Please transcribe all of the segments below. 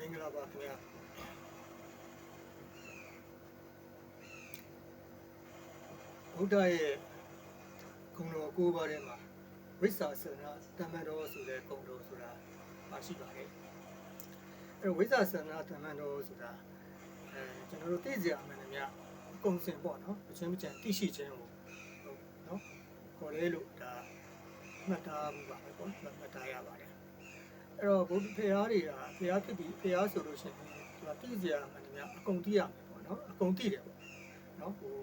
မင်္ဂလာပါခင်ဗျာဘုရားရဲ့ဂုဏ်တော်ကိုးပါးထဲမှာဝိစ္ဆာစနာတမ္မတော်ဆိုတဲ့ဂုဏ်တော်ဆိုတာမရှိပါတယ်အဲဝိစ္ဆာစနာတမ္မတော်ဆိုတာအဲကျွန်တော်တို့သိကြရမယ်ဗျာအကုန်စင်ပေါ့နော်အချင်းမချန်သိရှိခြင်းကိုဟုတ်နော်ခေါ်လဲလို့ဒါမှတ်သားမှုပါပဲပေါ့မှတ်သားရပါတယ် အဲ့တော့ဘုရားဖရာတွေကဖရာဖြစ်ပြီးဖရာဆိုလို့ရှိရင်သူကသိစရာမှန်တယ်များအကုန်သိရမယ်ပေါ့နော်အကုန်သိတယ်ပေါ့နော်ဟို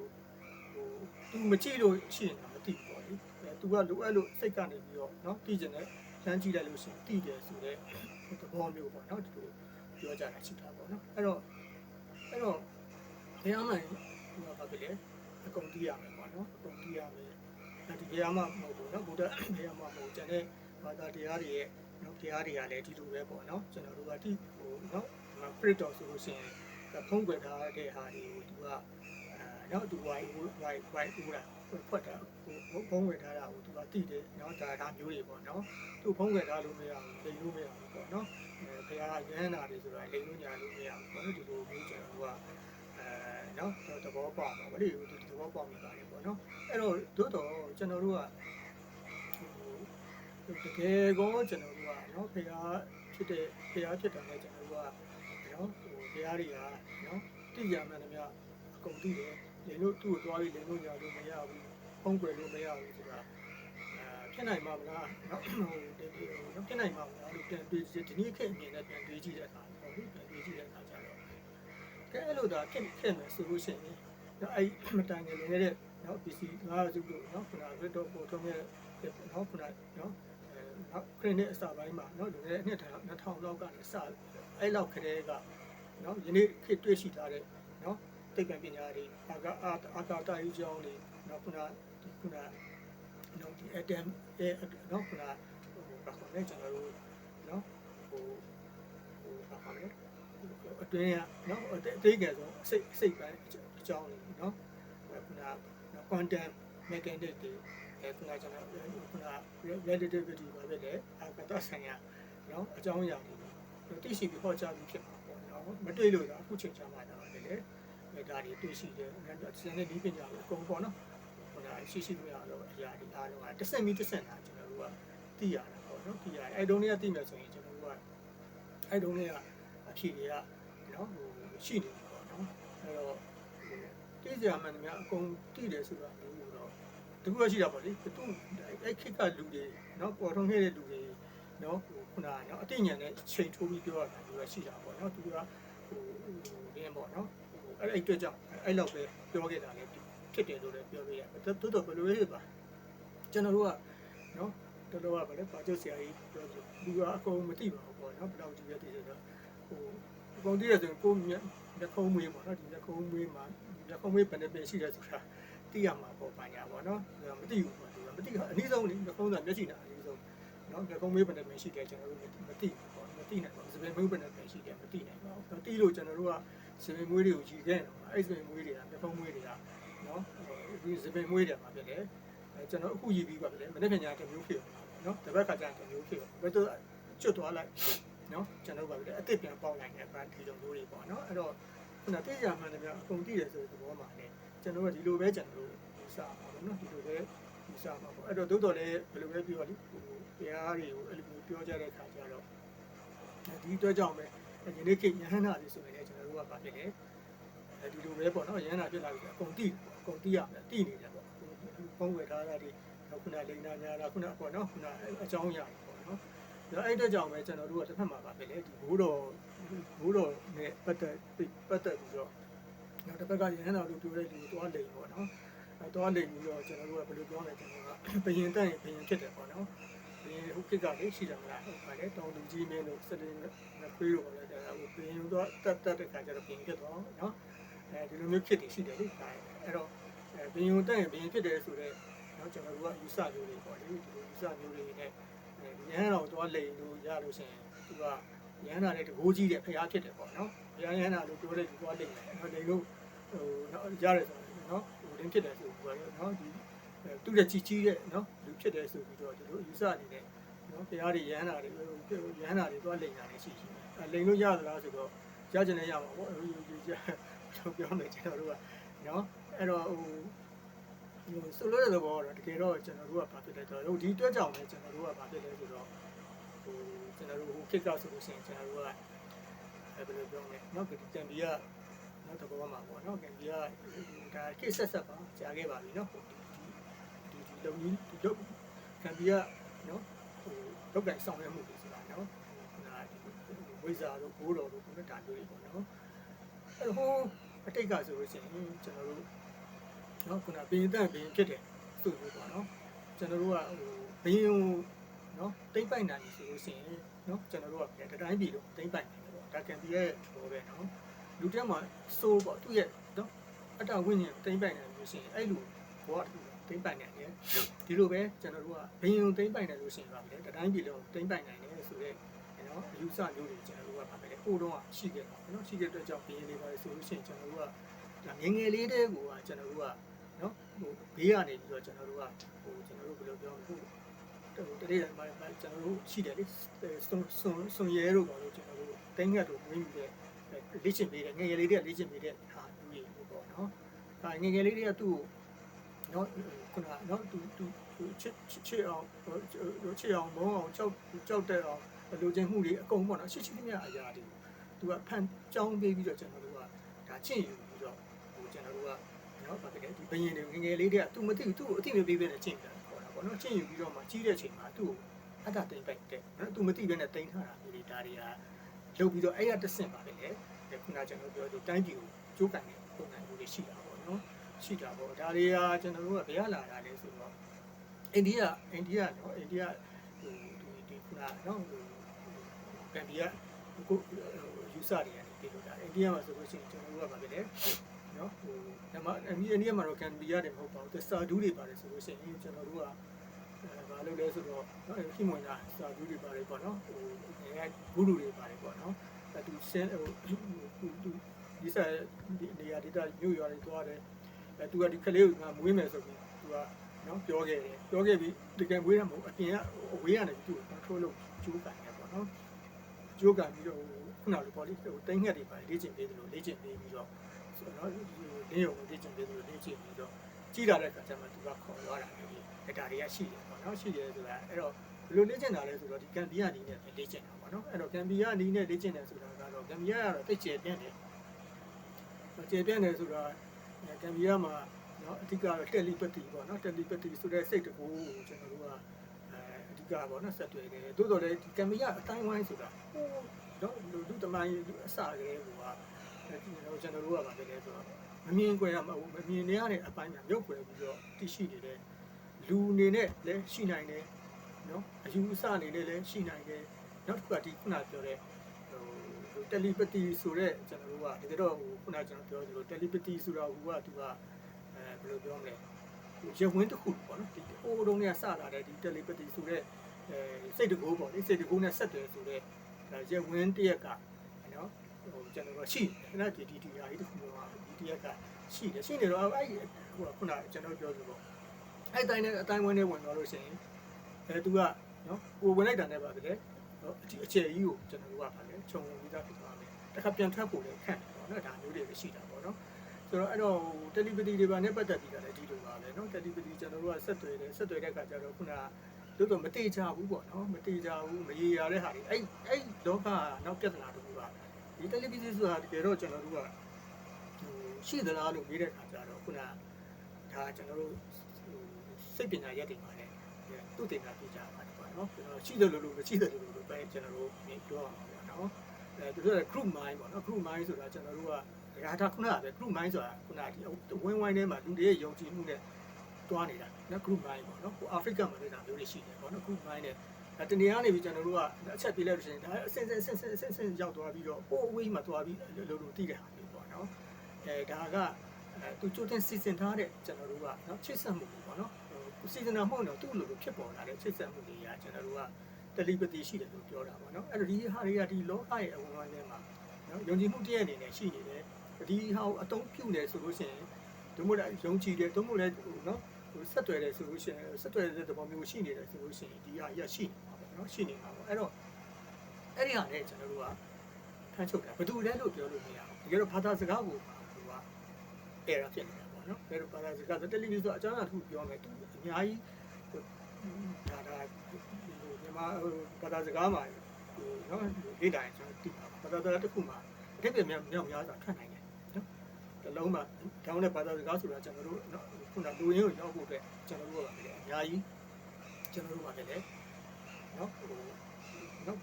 ဟိုသူမကြည့်လို့ရှိရင်တော့မသိဘူးပေါ့လေအဲသူကလိုအပ်လို့စိတ်ကနေပြီးတော့နော်သိကျင်တယ်လမ်းကြည့်လိုက်လို့ရှိရင်သိတယ်ဆိုတဲ့သဘောမျိုးပေါ့နော်ဒီလိုပြောကြတာရှိတာပေါ့နော်အဲ့တော့အဲ့တော့ဖရာမှန်ဒီမှာဘာဖြစ်လဲအကုန်သိရမယ်ပေါ့နော်အကုန်သိရမယ်အဲဒီဖရာမှမဟုတ်ဘူးနော်ဘုရားဖရာမှမဟုတ်ကျန်တဲ့ဘာသာတရားတွေရဲ့ နော်တရားတွေကလည်းဒီလိုပဲပေါ့နော်ကျွန်တော်တို့ကဒီဟိုနော်ပရစ်တော်ဆိုလို့ရှိရင်ဖုံးကွယ်ထားတဲ့ဟာတွေကိုသူကအဲနော်သူဝိုင်းဝိုင်းဝိုင်းဝိုင်းဦးတာဖွက်တာဟိုဖုံးကွယ်ထားတာကိုသူကသိတယ်နော်ဒါဒါမျိုးတွေပေါ့နော်သူဖုံးကွယ်ထားလို့မရဘူးသိလို့မရဘူးပေါ့နော်အဲဘုရားရဟန္တာတွေဆိုတာလိမ်လို့ညာလို့မရဘူးပေါ့နော်ဒီလိုမျိုးကျွန်တော်တို့ကအဲနော်သဘောပေါက်ပါဗလိဒီသဘောပေါက်နေပါတယ်ပေါ့နော်အဲ့တော့တို့တော့ကျွန်တော်တို့က တကယ်ကောကျွန်တော်တို့ကနော်ဖရာဖြစ်တဲ့ဖရာဖြစ်တယ်လည်းကျွန်တော်တို့ကနော်ဟိုဖရာတွေကနော်တိရမှန်တယ်မြအကုန်တိတယ်လေလို့သူ့ကိုသွားပြီးလေလို့ညာလို့မရဘူးဖုံးကွယ်လို့မရဘူးဆိုတာအာဖြစ်နိုင်မှာမလားနော်ဟိုတကယ်နော်ဖြစ်နိုင်မှာမလားလို့ပြန်တွေးကြည့်ဒီနေ့ခေတ်အမြင်နဲ့ပြန်တွေးကြည့်တဲ့အခါပေါ့လေပြန်တွေးကြည့်တဲ့အခါကျတော့ကဲအဲ့လိုဒါဖြစ်ဖြစ်မယ်ဆိုလို့ရှိရင်နော်အဲ့မတိုင်ငယ်လေးတဲ့နော် PC ငါးစုလို့နော်ခုနကတော့ပို့ထုံးရဲ့နော်ခုနနော်နောက် ခရစ်နှစ်အစပိုင်းမှာနော်လွန်ခဲ့တဲ့နှစ်2000လောက်ကနေစအဲ့လောက်ခရဲကနော်ယနေ့ခေတ်တွေ့ရှိထားတဲ့နော်သိပ္ပံပညာတွေအာကာအာကာတာယူကြောင်းတွေနော်ခုနခုနနော်ဒီ atom ရဲ့နော်ခုနဟိုဘာခေါ်လဲကျွန်တော်တို့နော်ဟိုဟိုဘာခေါ်လဲအတွင်းကနော်အသေးငယ်ဆုံးစိတ်စိတ်ပိုင်းအကြောင်းတွေနော်ခုန quantum mechanics တွေ လည်းခုနကကျွန်တော်ခုနက relativity ပါပဲလေအာကတဆိုင်ရာနော်အကြောင်းအရာတွေတော့သိရှိပြီးဟောကြားပြီးဖြစ်မှာပေါ့နော်မတွေ့လို့တော့အခုချိန်ချမှာတော့လေလေဒါတွေတွေ့ရှိတယ်စံနဲ့ဒီပညာကိုအကုန်ပေါ့နော်ဟိုဒါရှိရှိလို့ရတော့အရာဒီအားလုံးကတစ်ဆက်ပြီးတစ်ဆက်တာကျွန်တော်တို့ကသိရတာပေါ့နော်သိရတယ်အဲ့တုန်းကသိမယ်ဆိုရင်ကျွန်တော်တို့ကအဲ့တုန်းကအဖြေတွေကနော်ဟိုရှိနေတယ်ပေါ့နော်အဲ့တော့သိကြမှန်တယ်များအကုန်သိတယ်ဆိုတာမျိုးတော့ တခုတော့ရှိတာပေါ့လေသူအဲ့ခက်ကလူတွေနော်ပေါ်ထွန်းခဲ့တဲ့လူတွေနော်ခုနကနော်အတိညာနဲ့ချိန်ထိုးပြီးပြောတာလူတွေရှိတာပေါ့နော်သူကဟိုဒီနေ့ပေါ့နော်အဲ့အဲ့အတွက်ကြောင့်အဲ့လောက်ပဲပြောခဲ့တာလည်းဖြစ်တယ်လို့လည်းပြောလို့ရတယ်တိုးတော့ဘယ်လိုလဲဆိုတော့ကျွန်တော်တို့ကနော်တော်တော်ကဗလဲပါကျုပ်ဆရာကြီးပြောဆိုလူကအကုန်မသိပါဘူးပေါ့နော်ဘယ်လောက်ကြည့်ရသေးတယ်ဆိုတော့ဟိုအကုန်သိရဆိုရင်ကိုယ်မျက်ခုံးမွေးပေါ့နော်ဒီမျက်ခုံးမွေးမှာမျက်ခုံးမွေးဘယ်နှပင်ရှိတယ်ဆိုတာ သိရမှာပေါ့ပါညာပေါ့နော်မသိဘူးပေါ့သူကမသိအနည်းဆုံးလေနှခုံးသာမျက်စိနာအနည်းဆုံးနော်နှခုံးမေးဘယ်နဲ့မှရှိတယ်ကျွန်တော်တို့မသိဘူးပေါ့မသိနိုင်ပါဘူးစပယ်မွေးဘယ်နဲ့မှရှိတယ်မသိနိုင်ပါဘူးသိလို့ကျွန်တော်တို့ကစပယ်မွေးတွေကိုကြည့်ခဲ့တယ်အဲ့စပယ်မွေးတွေကနှခုံးမွေးတွေကနော်ဒီစပယ်မွေးတွေမှာဖြစ်တယ်ကျွန်တော်အခုရည်ပြီးပါပဲမနေ့ကညာတစ်မျိုးဖြစ်နော်တပတ်ခါကျတစ်မျိုးဖြစ်ဘယ်တော့ကျွတ်သွားလိုက်နော်ကျွန်တော်ပါပဲအစ်စ်ပြန်ပေါက်နိုင်တဲ့ဗန်ဒီလိုမျိုးတွေပေါ့နော်အဲ့တော့ခုနသိကြမှန်တယ်ဗျအကုန်သိတယ်ဆိုတဲ့သဘောမှာလေ ကျွန်တော်ကဒီလိုပဲကျွန်တော်တို့ယူဆပါတော့နော်ဒီလိုပဲယူဆပါပေါ့အဲ့တော့တိုးတော်လည်းဘယ်လိုပဲပြောလိဟိုတရားတွေကိုအဲ့လိုမျိုးပြောကြတဲ့ခါကျတော့ဒီအတွက်ကြောင့်ပဲဒီနေ့ကိယဟန္တာလေးဆိုရင်လည်းကျွန်တော်တို့ကဗာဖြစ်တယ်အဲဒီလိုပဲပေါ့နော်ယဟန္တာဖြစ်လာပြီအကုန်တိအကုန်တိရမယ်တိနေတယ်ပေါ့ပုံဝယ်ထားတာဒီခုနလိန်နာညာတာခုနပေါ့နော်ခုနအကြောင်းအရာပေါ့နော်ဒါအဲ့အတွက်ကြောင့်ပဲကျွန်တော်တို့ကတစ်ဖက်မှာဗာဖြစ်လေဒီဘိုးတော်ဘိုးတော်နဲ့ပတ်သက်ပတ်သက်ပြီးတော့ နောက်တစ်ဖက်ကရဟန္တာတို့ပြောတဲ့လူသွားလိန်ပေါ့နော်အဲသွားလိန်ပြီးတော့ကျွန်တော်တို့ကဘယ်လိုပြောလဲကျွန်တော်ကဘယင်တက်ရင်ဘယင်ဖြစ်တယ်ပေါ့နော်ဘယင်ဟိုကိကလေးရှိတယ်မလားဟုတ်ပါလေတောင်သူကြီးမင်းတို့စတင်နဲ့ခွေးတို့လည်းဒါဟိုဘယင်တော့တက်တက်တဲ့ခါကျတော့ဘယင်ဖြစ်သွားနော်အဲဒီလိုမျိုးဖြစ်နေရှိတယ်လေဒါအဲ့တော့ဘယင်တက်ရင်ဘယင်ဖြစ်တယ်ဆိုတော့နော်ကျွန်တော်တို့ကယူဆမျိုးတွေပေါ့လေဒီလိုယူဆမျိုးတွေနဲ့ရဟန်းတော်သွားလိန်လို့ရလို့ရှိရင်သူကရဟန်းတော်နဲ့တကိုးကြီးတဲ့ဖျားဖြစ်တယ်ပေါ့နော် ဘုရားရဟန်းတော်လို့ပြောတဲ့သူသွားလိန်တယ်နော်လိန်လို့ဟိုနော်ရတယ်ဆိုနော်ဟိုလင်းဖြစ်တယ်ဆိုပြီးတော့နော်ဒီသူ့ရဲ့ကြီးကြီးတဲ့နော်လူဖြစ်တယ်ဆိုပြီးတော့ဒီလိုယူဆအနေနဲ့နော်တရားတွေရဟန္တာတွေရဟန္တာတွေသွားလိန်တာတွေရှိရှိအဲလိန်လို့ရသလားဆိုတော့ရချင်လည်းရမှာပေါ့ကျွန်ပြောမယ်ကျွန်တော်တို့ကနော်အဲ့တော့ဟိုဆိုလို့ရတဲ့ဘောတော့တကယ်တော့ကျွန်တော်တို့ကဘာဖြစ်လဲဆိုတော့ဒီအတွက်ကြောင့်လည်းကျွန်တော်တို့ကဘာဖြစ်လဲဆိုတော့ဟိုကျွန်တော်တို့ဟို kick out ဆိုလို့ရှိရင်ကျွန်တော်တို့က အဲဘယ်လိုပြောမလဲနော်ဒီတန်ဘီကနော်တဘောမှာပေါ့နော်ကံဘီကဒါ kick ဆက်ဆက်ပါကြာခဲ့ပါပြီနော်ဒီဒီဒီလုံကြီးဒီလုံကံဘီကနော်ဟိုလောက်ကင်ဆောင်ရွက်မှုတွေဆိုတာနော်ဒါဝိဇာတို့ဘိုးတော်တို့ခုနကဒါမျိုးတွေပေါ့နော်အဲ့ဟိုအတိတ်ကဆိုလို့ရှိရင်ကျွန်တော်တို့နော်ခုနဘင်းတန့်ဘင်းဖြစ်တယ်ဆိုလို့ပေါ့နော်ကျွန်တော်တို့ကဟိုဘင်းကိုနော်တိမ့်ပိုက်နိုင်ပြီဆိုလို့ရှိရင်နော်ကျွန်တော်တို့ကတတိုင်းပြည်လို့တိမ့်ပိုက်နိုင်တယ်ပေါ့ ဒါကံဘီရဲ့ဘောပဲနော်လူတက်မှာစိုးပေါ့သူ့ရဲ့နော်အတ္တဝိညာဉ်တိမ့်ပိုက်နိုင်လို့ရှိရင်အဲ့လိုဘောကတိမ့်ပိုက်နိုင်တယ်ဒီလိုပဲကျွန်တော်တို့ကဘင်းုံတိမ့်ပိုက်နိုင်လို့ရှိရင်ပါပဲတတိုင်းပြည်လုံးတိမ့်ပိုက်နိုင်တယ်ဆိုတော့နော်အယူဆမျိုးတွေကျွန်တော်တို့ကပါပဲဟိုတုန်းကရှိခဲ့တာနော်ရှိခဲ့တဲ့ကြောင့်ဘင်းလေးပါဆိုလို့ရှိရင်ကျွန်တော်တို့ကဒါငငယ်လေးတဲ့ကိုကကျွန်တော်တို့ကနော်ဟိုဘေးကနေပြီးတော့ကျွန်တော်တို့ကဟိုကျွန်တော်တို့ဘယ်လိုပြောမလဲဟိုတတိယမှာကျွန်တော်တို့ရှိတယ်လေစွန်စွန်စွန်ရဲတို့ကတော့ကျွန်တော်တို့ တိုင်းငတ်တို့ဝင်ပြီးတဲ့လေ့ကျင့်ပေးတယ်ငငယ်လေးတွေကလေ့ကျင့်ပေးတဲ့ဟာလူတွေပေါ့နော်အဲငငယ်လေးတွေကသူ့ကိုနော်ခုနကနော်သူသူချစ်ချစ်အောင်ချစ်အောင်မုန်းအောင်ကြောက်ကြောက်တဲ့အောင်လူချင်းမှုတွေအကုန်ပေါ့နော်ရှိရှိမြအရာတွေသူကဖန်ကြောင်းပေးပြီးတော့ကျွန်တော်တို့ကဒါချင့်ယူပြီးတော့ဟိုကျွန်တော်တို့ကနော်ဘာတကယ်ဒီဘယင်တွေငငယ်လေးတွေကသူမသိဘူးသူ့ကိုအသိမပေးဘဲနဲ့ချင့်တယ်ခေါ်တာပေါ့နော်ချင့်ယူပြီးတော့မှကြီးတဲ့အချိန်မှာသူ့ကိုအတ္တတိမ်ပိုက်တဲ့နော်သူမသိဘဲနဲ့တိမ်ထားတာမျိုးတွေဒါတွေက လုပ်ပြီးတော့အဲ့ရတဆင့်ပါပဲလေခုနကကျွန်တော်ပြောသူတိုင်းပြည်ကိုကြိုးကန်တဲ့ပုံစံမျိုးတွေရှိတာပေါ့နော်ရှိတာပေါ့ဒါတွေကကျွန်တော်တို့ကဘယ်ရလာတာလဲဆိုတော့အိန္ဒိယအိန္ဒိယနော်အိန္ဒိယဟိုဒီဒီခုနနော်ဟိုကန်ဒီကကိုယူဆတွေကနေပြေလို့တာအိန္ဒိယမှာဆိုလို့ရှိရင်ကျွန်တော်တို့ကဗာပဲလေနော်ဟိုဒါမှအိန္ဒိယမှာတော့ကန်ဒီရတယ်မဟုတ်ပါဘူးစာဒူးတွေပါတယ်ဆိုလို့ရှိရင်ကျွန်တော်တို့ကအဲ ဘာလုပ်လဲဆိုတော့နော်ခိမွန်ကစာဒူးတွေပါတယ်ပေါ့နော်ဟိုအဲဂုရုတွေပါတယ်ပေါ့နော်အဲသူဆင်းဟိုသူဒီစာဒီနေရာဒေတာညွှရွာတွေသွားတယ်အဲသူကဒီကလေးကိုငါမွေးမယ်ဆိုပြီးသူကနော်ပြောခဲ့တယ်ပြောခဲ့ပြီးတကယ်မွေးရမဟုတ်အပြင်ကအဝေးကနေသူ့ကို control လုပ်ကျိုးကန်တယ်ပေါ့နော်ကျိုးကန်ပြီးတော့ခုနကလိုပေါ့လေဟိုတိုင်းငှက်တွေပါလေ့ကျင့်ပေးတယ်လို့လေ့ကျင့်ပေးပြီးတော့ဆိုတော့လင်းရုံလေ့ကျင့်ပေးတယ်လို့လေ့ကျင့်ပြီးတော့ ကြီးလာတဲ့အခါကျမှသူကခေါ်သွားတာမျိုးကြီးဒါတွေကရှိတယ်ပေါ့နော်ရှိတယ်ဆိုတာအဲ့တော့ဘယ်လိုလေ့ကျင့်တာလဲဆိုတော့ဒီကံပီယာနီးနဲ့လေ့ကျင့်တာပေါ့နော်အဲ့တော့ကံပီယာနီးနဲ့လေ့ကျင့်တယ်ဆိုတာကတော့ကံပီယာကတော့တိတ်ကျယ်ပြန့်တယ်ကျယ်ပြန့်တယ်ဆိုတော့ကံပီယာမှာနော်အဓိကတော့တက်လီပတီပေါ့နော်တက်လီပတီဆိုတဲ့စိတ်တကူကိုကျွန်တော်တို့ကအဲအဓိကပေါ့နော်ဆက်တွေ့တယ်သို့တော်လည်းဒီကံပီယာအတိုင်းဝိုင်းဆိုတာဟိုတော့လူလူတမိုင်းအစကလေးကအဲဒီတော့ကျွန်တော်တို့ကဗာပဲလဲဆိုတော့ မမြင်ကြရမဟုတ်မမြင်နေရတဲ့အပိုင်းမှာမြုပ်ွယ်ပြီးတော့တရှိနေတဲ့လူအနေနဲ့လည်းရှိနိုင်တယ်နော်အယူအဆအနေနဲ့လည်းရှိနိုင်တယ်နောက်တစ်ခုကဒီခုနပြောတဲ့ဟိုတယ်လီပတီဆိုတဲ့ကျွန်တော်တို့ကတကယ်တော့ဟိုခုနကျွန်တော်ပြောသလိုတယ်လီပတီဆိုတာဟိုကသူကအဲဘယ်လိုပြောမလဲရဝင်းတစ်ခုပေါ့နော်ဒီအိုးတုံးကစလာတဲ့ဒီတယ်လီပတီဆိုတဲ့အဲစိတ်တကူပေါ့ဒီစိတ်တကူနဲ့ဆက်တယ်ဆိုတဲ့ရဝင်းတရက်ကနော်ဟိုကျွန်တော်တို့ရှိတယ်နော်ဒီဒီဒီအားကြီးတစ်ခုတော့ဒီ တရက်ကရှိတယ်ရှိနေတော့အဲ့ဟိုခုနကျွန်တော်ပြောသလိုအဲ့တိုင်းနဲ့အတိုင်းဝင်းနဲ့ဝင်သွားလို့ရှိရင်အဲသူကနော်ကိုဝင်လိုက်တာနဲ့ပါပဲနော်အအခြေကြီးကိုကျွန်တော်တို့ကပါလေခြုံပြီးသားဖြစ်သွားမယ်တစ်ခါပြန်ထွက်ဖို့လည်းခက်တယ်ပေါ့နော်ဒါမျိုးတွေပဲရှိတာပေါ့နော်ဆိုတော့အဲ့တော့တယ်လီပတီတွေပါနဲ့ပတ်သက်ပြီးတာလည်းဒီလိုပါပဲနော်တယ်လီပတီကျွန်တော်တို့ကဆက်သွယ်တယ်ဆက်သွယ်တဲ့အခါကျတော့ခုနကတို့တော့မတိကြဘူးပေါ့နော်မတိကြဘူးမရေရတဲ့ဟာတွေအဲ့အဲ့လောကနောက်ပြဿနာတခုကဒီတယ်လီပတီဆိုတာတကယ်တော့ကျွန်တော်တို့ကဟို ရှိသလားလို့မေးတဲ့အခါကျတော့ခုနဒါကျွန်တော်တို့စိတ်ပညာရက်တွေပါနဲ့သူ့တင်တာပြကြပါတယ်ပေါ့နော်ရှိတယ်လို့လို့မရှိတယ်လို့လို့ပဲကျွန်တော်တို့ပြောရမှာပေါ့နော်အဲသူတို့က group mind ပေါ့နော် group mind ဆိုတာကျွန်တော်တို့ကဒါဒါခုနကပဲ group mind ဆိုတာခုနဒီဝင်းဝိုင်းထဲမှာလူတွေရဲ့ယုံကြည်မှုနဲ့တွားနေတာနော် group mind ပေါ့နော်ဟိုအာဖရိကမှာလည်းဒါမျိုးတွေရှိတယ်ပေါ့နော် group mind နဲ့အဲတနေရာနေပြီးကျွန်တော်တို့ကအချက်ပြလိုက်လို့ရှိရင်ဒါအစင်စင်စင်စင်စင်စင်ရောက်သွားပြီးတော့ပိုအဝေးမှာသွားပြီးလိုလိုတည်တဲ့ဟာမျိုးပေါ့နော် အဲဒါကအဲသူကြိုတင်စီစဉ်ထားတဲ့ကျွန်တော်တို့ကနော်ချစ်ဆက်မှုပေါ့နော်စီစဉ်တာမဟုတ်တော့သူ့လိုလိုဖြစ်ပေါ်လာတဲ့ချစ်ဆက်မှုတွေကကျွန်တော်တို့ကတယ်လီပတီရှိတယ်လို့ပြောတာပေါ့နော်အဲ့တော့ဒီဟာတွေကဒီလောကရဲ့အဝင်ဝိုင်းထဲမှာနော်ယုံကြည်မှုတည့်ရအနေနဲ့ရှိနေတယ်ဒီဟာကိုအတုံးပြုနေဆိုလို့ရှိရင်ဒုမို့လည်းယုံကြည်တယ်ဒုမို့လည်းနော်ဟိုဆက်သွယ်တယ်ဆိုလို့ရှိရင်ဆက်သွယ်တဲ့သဘောမျိုးရှိနေတယ်ဆိုလို့ရှိရင်ဒီဟာရရှိနေမှာပေါ့နော်ရှိနေမှာပေါ့အဲ့တော့အဲ့ဒီဟာနဲ့ကျွန်တော်တို့ကဖမ်းချုပ်တာဘယ်သူလဲလို့ပြောလို့မရဘူးတကယ်တော့ဘာသာစကားကို သူက error ဖြစ်နေတာပေါ့နော်အဲ့တော့ဘာသာစကားတယ်လီဗီဆိုအကြောင်းအရာတစ်ခုပြောမယ်သူအများကြီးဒါဒါမြန်မာဘာသာစကားမှာဟိုနော်လေ့လာရင်ကျွန်တော်သိပါဘာသာစကားတစ်ခုမှာအတိတ်မြောက်မြောက်များစွာထွက်နိုင်တယ်နော်တလုံးမှာတောင်းတဲ့ဘာသာစကားဆိုတာကျွန်တော်တို့နော်ခုနလူရင်းကိုရောက်ဖို့အတွက်ကျွန်တော်တို့ကလည်းအများကြီးကျွန်တော်တို့ကလည်းနော်ဟိုနော်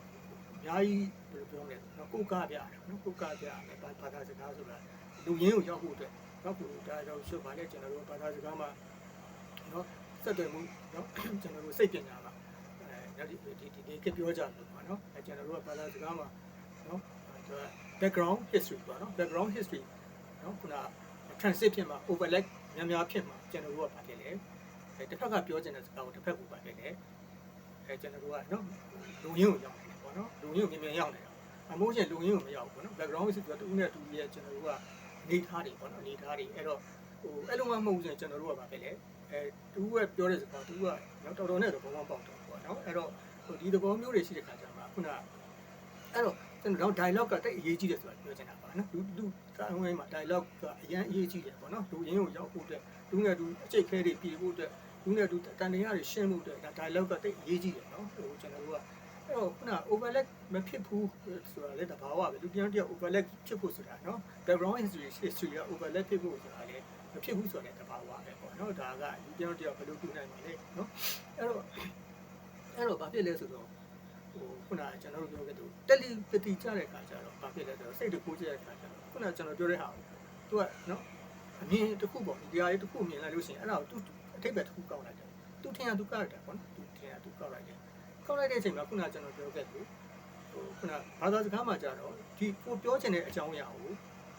အများကြီးဘယ်လိုပြောမလဲနော်ကိုကားပြရတယ်နော်ကိုကားပြရတယ်ဘာသာစကားဆိုတာလူရင်းကိုရောက်ဖို့အတွက် နော်ကိုဒါတော့ရှုပ်ပါလေကျွန်တော်တို့ဘာသာစကားမှာနော်စက်တယ်မှုနော်ကျွန်တော်တို့စိတ်ပညာမှာအဲဒီဒီဒီဒီကပြောကြလို့ပါနော်အဲကျွန်တော်တို့ကဘာသာစကားမှာနော်သူက background history ပေါ့နော် background history နော်ခုန transit ဖြစ်မှာ overlap များများဖြစ်မှာကျွန်တော်တို့ကဘာဖြစ်လဲအဲတစ်ဖက်ကပြောချင်တဲ့စကားကိုတစ်ဖက်ကဘာဖြစ်လဲအဲကျွန်တော်တို့ကနော်လူရင်းကိုရောက်နေတယ်ပေါ့နော်လူရင်းကိုမြင်မြင်ရောက်နေတာအမိုးရှင်လူရင်းကိုမရောက်ဘူးပေါ့နော် background history ကတူနဲ့တူရဲ့ကျွန်တော်တို့က အနေထားတွေပေါ့နော်အနေထားတွေအဲ့တော့ဟိုအဲ့လိုမှမဟုတ်ဘူးဆိုရင်ကျွန်တော်တို့ကဘာဖြစ်လဲအဲတူကပြောတဲ့စကားတူကနော်တော်တော်နဲ့တော့ဘောပေါက်တော့ပေါ့နော်အဲ့တော့ဟိုဒီသဘောမျိုးတွေရှိတဲ့ခါကျမှခုနအဲ့တော့ကျွန်တော် dialogue ကတိတ်အရေးကြီးတယ်ဆိုတာပြောချင်တာပါနော်လူလူစာအုပ်မှာ dialogue ကအရင်အရေးကြီးတယ်ပေါ့နော်လူရင်းကိုရောက်ဖို့အတွက်လူငယ်သူအကျိတ်ခဲတွေပြေဖို့အတွက်လူငယ်သူတန်တရားတွေရှင်းဖို့အတွက်ဒါ dialogue ကတိတ်အရေးကြီးတယ်နော်ဟိုကျွန်တော်တို့က အဲ့တော့ခုန overlap မဖြစ်ဘူးဆိုတာလည်းတဘာဝပဲလူပြန်တယောက် overlap ဖြစ်ဖို့ဆိုတာနော် background history history က overlap ဖြစ်ဖို့ဆိုတာလည်းမဖြစ်ဘူးဆိုတဲ့တဘာဝပဲပေါ့နော်ဒါကလူပြန်တယောက်ဘယ်လိုပြုနိုင်မှာလဲနော်အဲ့တော့အဲ့တော့ဘာဖြစ်လဲဆိုတော့ဟိုခုနကကျွန်တော်တို့ပြောခဲ့သူတက်လီပတိကြတဲ့ခါကျတော့ဘာဖြစ်လဲဆိုတော့စိတ်တကူကြတဲ့ခါကျတော့ခုနကကျွန်တော်ပြောတဲ့ဟာကိုသူကနော်အမြင်တစ်ခုပေါ့ဒီတရားလေးတစ်ခုမြင်လိုက်လို့ရှိရင်အဲ့ဒါကိုသူအထိပ္ပယ်တစ်ခုကောက်လိုက်တယ်သူထင်ရသူကောက်လိုက်တာပေါ့နော်သူထင်ရသူကောက်လိုက်တယ် ကောက်လိုက်တဲ့အချိန်မှာခုနကကျွန်တော်ပြောခဲ့သူဟိုခုနဘာသာစကားမှာကြတော့ဒီကိုပြောချင်တဲ့အကြောင်းအရာကို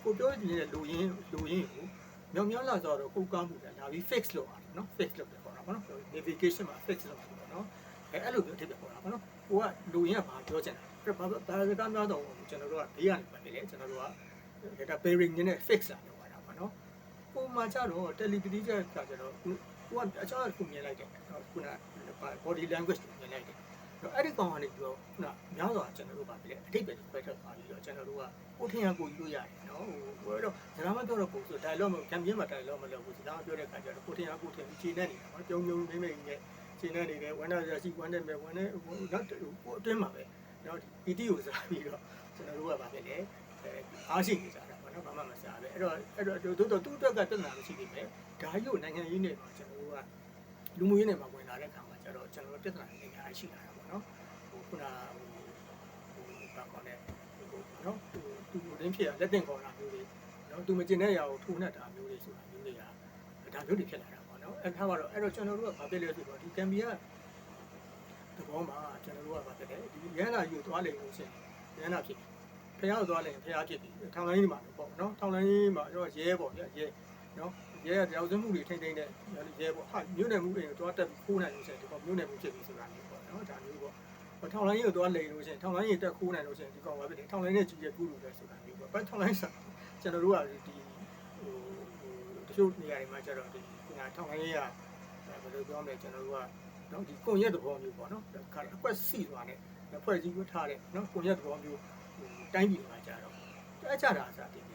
ကိုပြောချင်တဲ့လူရင်းလူရင်းကိုမြောင်မြောင်လာဆိုတော့ကိုကားမှုတယ်ဒါပြီး fix လုပ်ရတယ်နော် fix လုပ်တယ်ပေါ့နော်နော် navigation မှာ fix လုပ်တယ်ပေါ့နော်အဲအဲ့လိုမျိုးအထိပ္ပယ်ပေါ့နော်ကိုကလူရင်းကဘာပြောချင်တာဘာဘာသာစကားများတော့ကျွန်တော်တို့ကဘေးကနေပတ်တယ်လေကျွန်တော်တို့ကဒါ pairing နဲ့ fix လာတော့တာပေါ့နော်ပုံမှန်ကြတော့ telepathy ကြတာကြတော့ကိုကအချားကိုမြင်လိုက်တယ်ခုန body language ကိုမြင်လိုက်တယ် အဲ့ဒီကောင်ကနေပြီးတော့ခုနများစွာကျွန်တော်တို့ပါပြီလေအတိတ်ပဲခွဲထွက်သွားပြီးတော့ကျွန်တော်တို့ကကိုထင်ရကိုယူလို့ရတယ်နော်ဟိုတော့စကားမပြောတော့ပုံဆို dialogue မကံပြင်းမှာ dialogue မလုပ်ဘူးစကားပြောတဲ့ခါကျတော့ကိုထင်ရကိုထင်ခြေနဲ့နေတာပေါ့ပြုံပြုံမိမ့်မိမ့်နဲ့ခြေနဲ့နေတယ်ဝမ်းနာရရှိဝမ်းနဲ့မဲ့ဝမ်းနဲ့ဟိုနောက်ကိုအတွင်းမှာပဲနော်ဒီ PT ကိုစားပြီးတော့ကျွန်တော်တို့ကပါပဲလေအဲအားရှိနေကြတာပေါ့နော်ဘာမှမစားပဲအဲ့တော့အဲ့တော့တို့တော့သူ့အတွက်ကတက်လာမရှိသေးပဲဒါကြီးကိုနိုင်ငံရေးနဲ့ကျွန်တော်တို့ကလူမှုရေးနဲ့မှာဝင်လာတဲ့ခါမှာကျတော့ကျွန်တော်တို့တက်လာနေကြရရှိလာတာ ပေါ့နော်ဟိုခုနဟိုဟိုဘာခေါ်လဲဟိုနော်သူသူရင်းဖြစ်ရလက်တင်ခေါ်တာမျိုးတွေနော်သူမကျင်တဲ့ຢာကိုထိုးနှက်တာမျိုးတွေဆိုတာမျိုးတွေကဒါမျိုးတွေဖြစ်လာတာပေါ့နော်အဲ့ထားပါတော့အဲ့တော့ကျွန်တော်တို့ကဘာဖြစ်လဲဆိုတော့ဒီကံဘီကသဘောမှာကျွန်တော်တို့ကဘာဖြစ်လဲဒီရဟန္တာကြီးကိုသွားလိမ့်လို့ရှိရင်ရဟန္တာဖြစ်ဖះကိုသွားလိမ့်ဖះဖြစ်ပြီထောင်လိုင်းကြီးမှာပေါ့နော်ထောင်လိုင်းကြီးမှာတော့ရဲပေါ့ဗျရဲနော် ရဲကတရားစွဲမှုတွေထိမ့်ထိမ့်တဲ့ရဲပေါ့ဟာမြို့နယ်မှုတွေတော့တက်ပြီးခိုးနိုင်လို့ရှိရင်ဒီကောင်မြို့နယ်မှုဖြစ်ပြီဆိုတာမျိုးပေါ့နော်ဒါမျိုးပေါ့ထောင်လိုင်းကြီးကိုသွားလိမ့်လို့ရှိရင်ထောင်လိုင်းကြီးတက်ခိုးနိုင်လို့ရှိရင်ဒီကောင်ဘာဖြစ်လဲထောင်လိုင်းနဲ့ကြီးရဲ့ကူးလို့လဲဆိုတာမျိုးပေါ့ဘာထောင်လိုင်းဆိုကျွန်တော်တို့ကဒီဟိုဟိုတချို့နေရာတွေမှာကျတော့ဒီခုနထောင်လိုင်းကြီးကဘယ်လိုပြောမလဲကျွန်တော်တို့ကနော်ဒီကွန်ရက်သဘောမျိုးပေါ့နော်ခါအကွက်စီသွားတဲ့ဖွဲ့စည်းဝထားတဲ့နော်ကွန်ရက်သဘောမျိုးတိုင်းပြည်မှာကျတော့အဲ့ကြတာစားတင်တ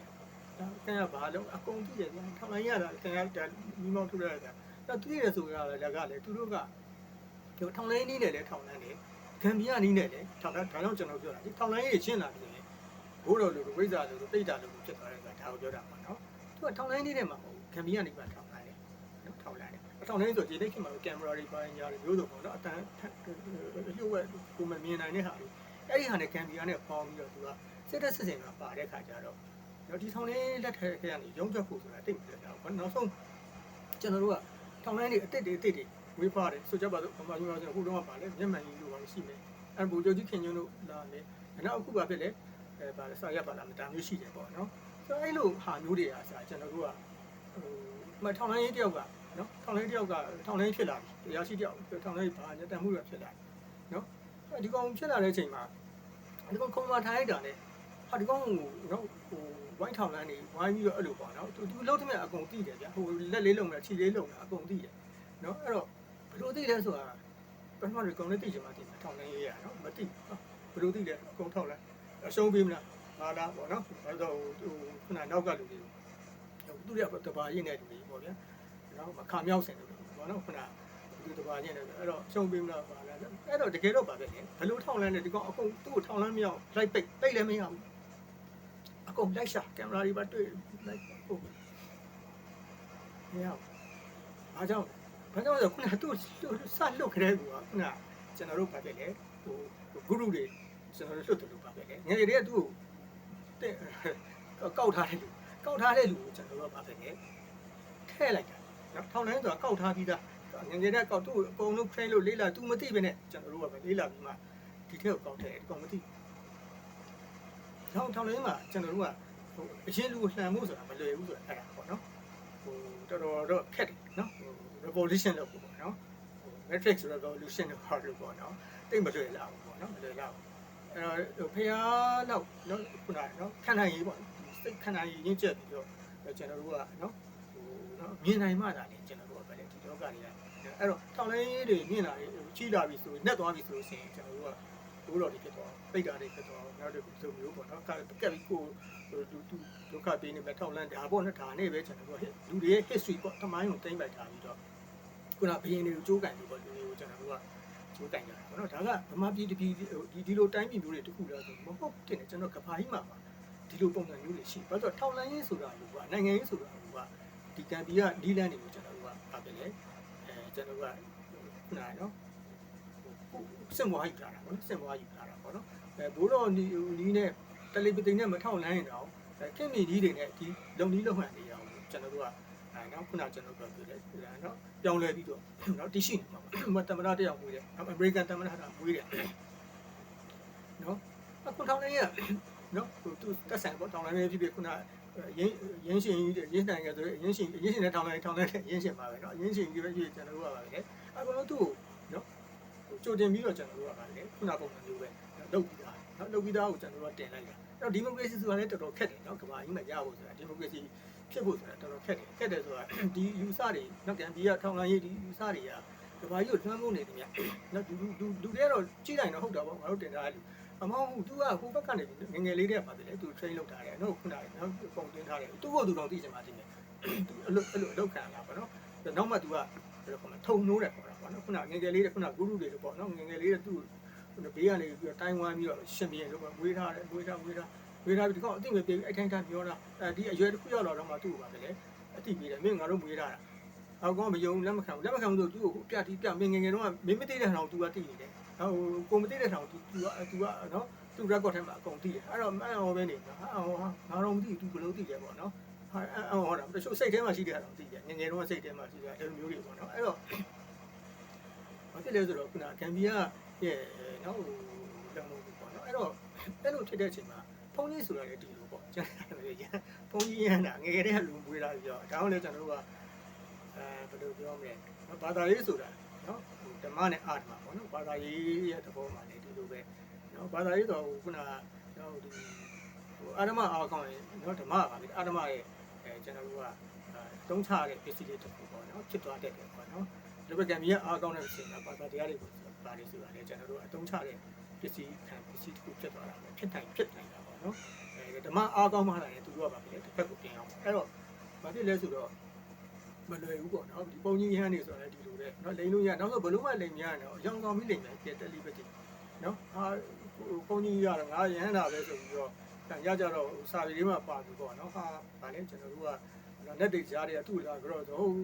ယ်ဒါ ခင်ဗျာဘာလို့အကုန်ကြည့်တယ်ဗျာထောင်လိုင်းရတာခင်ဗျာဒါမိမောင်းထုတ်ရတာဒါသူရရဆိုရတာလည်းကလည်းသူတို့ကထောင်လိုင်းနည်းနဲ့လည်းထောင်လိုင်းတယ်ဂမ်ဘီယာနည်းနဲ့လည်းထောင်လိုင်းဒါကြောင့်ကျွန်တော်ပြောတာဒီထောင်လိုင်းရေးရှင်းလာပြီလေဘိုးတော်လူလူဝိဇ္ဇာလူလူပိဋ္ဌာလူလူဖြစ်သွားတယ်ဆိုတာဒါကိုပြောတာပါနော်သူကထောင်လိုင်းနည်းနဲ့မှာမဟုတ်ဂမ်ဘီယာနည်းမှာထောင်လိုင်းတယ်နော်ထောင်လိုင်းတယ်ထောင်လိုင်းဆိုဒီနေ့ခေတ်မှာကင်မရာတွေပိုင်းညာတွေမျိုးစုံပေါ့နော်အတန်းလျှို့ဝှက်ကိုမမြင်နိုင်တဲ့ဟာတွေအဲ့ဒီဟာနဲ့ဂမ်ဘီယာနဲ့ပေါင်းပြီးတော့သူကစစ်တဲ့စစ်စင်မှာပါတဲ့ခါကျတော့တော့ ဒီထောင်လေးလက်ထဲထဲကနေရုံးချက်ဖို့ဆိုတာတိတ်မပြောကြဘူးနောက်ဆုံးကျွန်တော်တို့ကထောင်လိုင်းတွေအစ်စ်တွေအစ်စ်တွေဝေးပါတယ်ဆိုကြပါစို့ဘာမှမပြောချင်ဘူးဟိုတော့ကပါလေမျက်မှန်ကြီးလို့ပါရှိနေအဲ့ဘူကျော်ကြီးခင်ညွန်းတို့လာနေနောက်အခုပါဖြစ်လေအဲပါလေစာရက်ပါလာမတာမျိုးရှိတယ်ပေါ့နော်ဆိုတော့အဲ့လိုဟာမျိုးတွေအားစားကျွန်တော်တို့ကဟိုမထောင်လိုင်းရေးတယောက်ကနော်ထောင်လိုင်းတယောက်ကထောင်လိုင်းဖြစ်လာပြီတရားရှိတယောက်ထောင်လိုင်းဘာညတန်မှုရဖြစ်လာနော်ဒီကောင်ဖြစ်လာတဲ့အချိန်မှာဒီကောင်ခုံမထိုင်းတာနဲ့ ဟာဒီကောင်ဟိုနော်ဟိုဝိုင်းထောင်လန်းနေဝိုင်းပြီးတော့အဲ့လိုပေါ့နော်သူသူလောက်ထမဲ့အကုန်တိတယ်ဗျဟိုလက်လေးလုံတယ်ခြေလေးလုံတယ်အကုန်တိတယ်နော်အဲ့တော့ဘယ်လိုသိလဲဆိုတာပထမကကောင်လေးသိချင်မှသိတယ်ထောင်လန်းရေးရတယ်ယ်လိုသိလဲအကုန်ထောက်လိုက်အရှုံးပေးမလားငါလားပေါ့နော်အဲ့တော့ဟိုခုနနောက်ကလူတွေသူတွေကတဘာရင်းတဲ့လူတွေပေါ့ဗျာနော်မခါမြောက်စင်လို့ပေါ့နော်ခုနသူတဘာရင်းတယ်အဲ့တော့ရှုံးပေးမလားပါလားအဲ့တော့တကယ်တော့ပါပဲလေဘယ်လိုထောက်လန်းလဲဒီကောင်အကုန်သူ့ကိုထောက်လန်းမရအောင်လိုက်ပိတ်ပိတ်လည်းမရဘူး အကုန်လိုက်ရှာကင်မရာတွေပါတွေ့လိုက်ဟုတ်မရဘူးအားကြောင့်ဘာကြောင့်လဲခုနသူ့စလွတ်ခတဲ့ကူကခုနကျွန်တော်တို့ပါပဲလေဟိုဂုရုတွေကျွန်တော်တို့လွတ်တယ်လို့ပါပဲလေငယ်တွေကသူ့ကိုတဲ့ကောက်ထားတယ်ကောက်ထားတဲ့လူကိုကျွန်တော်တို့ပါပဲလေထဲလိုက်တာနော်ထောင်လိုင်းဆိုတာကောက်ထားပြီးသားငငယ်တဲ့ကောက်သူ့အကုန်လုံး train လို့လေးလာ तू မသိပဲနဲ့ကျွန်တော်တို့ကပဲလေးလာပြီးမှဒီထက်ကိုကောက်တယ်အကောင်မသိ ထောင်ထောင်လိုင်းမှာကျွန်တော်တို့ကဟိုအရင်လူကိုလှန်မှုဆိုတာမလွယ်ဘူးဆိုတာအဲ့ဒါပေါ့နော်ဟိုတော်တော်တော့ခက်တယ်နော်ဟို revolution လုပ်ဖို့ပေါ့နော်ဟို matrix revolution လို့ခေါ်လို့ပေါ့နော်တိတ်မလွယ်လာဘူးပေါ့နော်မလွယ်လာဘူးအဲ့တော့ဖះတော့နော်ခုနကနော်ခန္ဓာရေးပေါ့စိတ်ခန္ဓာရေးရင်းချက်ပြီးတော့ကျွန်တော်တို့ကနော်ဟိုနော်မြင်နိုင်မှသာလေကျွန်တော်တို့ကပဲလေဒီလောကတွေကအဲ့တော့ထောင်လိုင်းတွေမြင်လာပြီးကြီးလာပြီဆိုနှက်သွားပြီဆိုလို့ရှိရင်ကျွန်တော်တို့က ဘိုးတော်တွေဖြစ်သွားပိတ်တာတွေဖြစ်သွားနောက်တစ်ခုစုံမျိုးပေါ့နော်ကက်ကက်ပြီးကိုလူသူဒုက္ခပေးနေမဲ့ထောက်လန့်ဒါပေါ့နော်ဒါနဲ့ပဲကျွန်တော်တို့လူတွေရဲ့ history ပေါ့တမိုင်းကိုတိမ့်ပိုက်ထားပြီးတော့ခုနဘယင်းတွေကိုကြိုးကန်ပြီးပေါ့လူတွေကိုကျွန်တော်တို့ကကြိုးကန်ကြတာပေါ့နော်ဒါကဗမာပြည်တပြည်ဒီဒီလိုတိုင်းပြည်မျိုးတွေတခုလားဆိုမဟုတ်တင်တယ်ကျွန်တော်ကဘာကြီးမှာပါဒီလိုပုံစံမျိုးတွေရှိဘာလို့ထောက်လန့်ရေးဆိုတာကနိုင်ငံရေးဆိုတာကဒီကံပြည်ကနီးလန်းတွေကိုကျွန်တော်တို့ကပါပဲလေအဲကျွန်တော်တို့ကခုနကနော် စင်မွားယူလာတာပေါ့နော်စင်မွားယူလာတာပေါ့နော်အဲဘိုးတော်နီနီးနဲ့တယ်လီပတိနဲ့မထောက်လန်းရင်တော့ခင်မီဒီတွေနဲ့ဒီလုံနီးလုံဟန်တွေရောကျွန်တော်တို့ကအဲနော်ခုနကျွန်တော်ပြောပြတယ်ဒါနော်ပြောင်းလဲပြီးတော့နော်တရှိနေမှာပေါ့တမနာတယောက်မွေးတယ်အမေရိကန်တမနာတာမွေးတယ်နော်အခုထောင်းနေရနော်သူတက်ဆိုင်ပေါ့တောင်းလိုင်းလေးဖြစ်ဖြစ်ခုနရင်းရင်းရှင်ကြီးရင်းနိုင်ကဆိုရင်းရှင်ရင်းရှင်နဲ့တောင်းလိုင်းထောင်းလိုက်တဲ့ရင်းရှင်ပါပဲနော်ရင်းရှင်ကြီးပဲကြီးကျွန်တော်တို့ကပါပဲအခုတော့သူ့ကို ကြိုတင်ပြီးတော့ကျွန်တော်တို့ကလည်းခုနပုံစံမျိုးပဲလုပ်ပြီးသားနော်လုပ်ပြီးသားကိုကျွန်တော်တို့ကတင်လိုက်တာအဲ့တော့ဒီမိုကရေစီဆိုတာလည်းတော်တော်ခက်တယ်နော်ကမ္ဘာကြီးမှာရဖို့ဆိုတာဒီမိုကရေစီဖြစ်ဖို့ဆိုတာတော်တော်ခက်တယ်ခက်တယ်ဆိုတာဒီယူဆတွေနော်ကန်ဒီကထောင်လိုင်းရေးဒီယူဆတွေကကဘာကြီးကိုလွှမ်းမိုးနေတယ်မြတ်နော်လူလူလူတွေတော့ကြည့်နိုင်တော့ဟုတ်တာပေါ့ငါတို့တင်ထားတယ်အမောင်ကသူကဟိုဘက်ကနေငငယ်လေးတည်းပါတယ်လေသူ train လုပ်ထားတယ်နော်ခုနကနော်ပုံတင်ထားတယ်သူ့ကိုသူတော့သိချင်ပါသေးတယ်အဲ့လိုအဲ့လိုအလုပ်ခံရတာပေါ့နော်နောက်မှသူကဘယ်လိုခေါ်မလဲထုံနိုးတယ်ပေါ့ နော်ခုနငငယ်လေးတွေခုနဂုရုတွေပေါ့နော်ငငယ်လေးတွေသူ့ဘေးကနေပြီးတော့တိုင်းဝမ်းပြီးတော့ရှင်ပြင်းလို့မွေးထားတယ်မွေးထားမွေးထားမွေးထားပြီးဒီကောင်အသိမပြေအဲ့တိုင်းတိုင်းပြောတာအဲဒီအရွယ်တစ်ခုရောက်တော့မှသူ့ကိုပါပဲလေအသိပေးတယ်မင်းငါတို့မွေးထားတာအောက်ကောင်မယုံလက်မခံဘူးလက်မခံဘူးဆိုသူ့ကိုပြတီးပြမင်းငငယ်တော့မင်းမသိတဲ့ဟောင်သူကသိနေတယ်ဟိုကိုမသိတဲ့ဟောင်သူကသူကနော်သူ record ထဲမှာအကုန်သိတယ်အဲ့တော့မအောင်ပဲနေတာဟာဟောငါတော့မသိဘူးသူဘယ်လိုသိလဲပေါ့နော်ဟာအော်ဟောတာတချို့စိတ်ထဲမှာရှိတဲ့ဟာတော့သိတယ်ငငယ်တော့စိတ်ထဲမှာရှိတဲ့အဲ့လိုမျိုးတွေပေါ့နော်အဲ့တော့ ဘာဖြစ်လဲဆိုတော့ခုနဂမ်ဘီယာရဲ့နော်ဟိုလောင်လို့ပေါ့နော်အဲ့တော့အဲ့လိုဖြစ်တဲ့အချိန်မှာဖုန်းကြီးဆိုတာလည်းဒီလိုပေါ့ကျွန်တော်ရဖုန်းကြီးရန်တာငငယ်တဲ့လူမွေးလာပြီးတော့ဒါအောင်လည်းကျွန်တော်တို့ကအဲဘယ်လိုပြောမလဲဘာသာရေးဆိုတာနော်ဓမ္မနဲ့အာဓမ္မပေါ့နော်ဘာသာရေးရဲ့သဘောမှာလည်းဒီလိုပဲနော်ဘာသာရေးတော့ခုနကတော့ဒီဟိုအာဓမ္မအာကောင်းရင်နော်ဓမ္မပါပဲအာဓမ္မရဲ့အဲကျွန်တော်တို့ကတုံးချတဲ့ပစ္စည်းတွေတစ်ခုပေါ့နော်ဖြစ်သွားတတ်တယ်ပေါ့နော် ဒီဘက်ကမြေအာကောင်းတဲ့ပစ္စည်းကဘာသာတရားတွေကိုပါလိဆိုတာလေကျွန်တော်တို့အတုံးချတဲ့ပစ္စည်းခံပစ္စည်းတစ်ခုဖြစ်သွားတာပဲဖြစ်တိုင်းဖြစ်တိုင်းတာပေါ့နော်အဲဓမ္မအာကောင်းမှလည်းသူတို့ကပါပဲတစ်ဖက်ကိုပြင်အောင်အဲ့တော့ဘာဖြစ်လဲဆိုတော့မလွယ်ဘူးပေါ့နော်ဒီပုံကြီးရဟန်းနေဆိုတာလည်းဒီလိုတဲ့နော်လိန်လို့ရနောက်ဆိုဘလို့မှလိန်များတယ်နော်အယောင်ဆောင်ပြီးလိန်မယ်ပြတက်လိပဲတိနော်အာပုံကြီးရတော့ငါရဟန်းတာပဲဆိုပြီးတော့ရကြတော့စာရီလေးမှာပါပြီပေါ့နော်ဟာဗာလဲကျွန်တော်တို့ကလက်တိတ်ကြားတွေကသူ့လာကြတော့ဟုတ်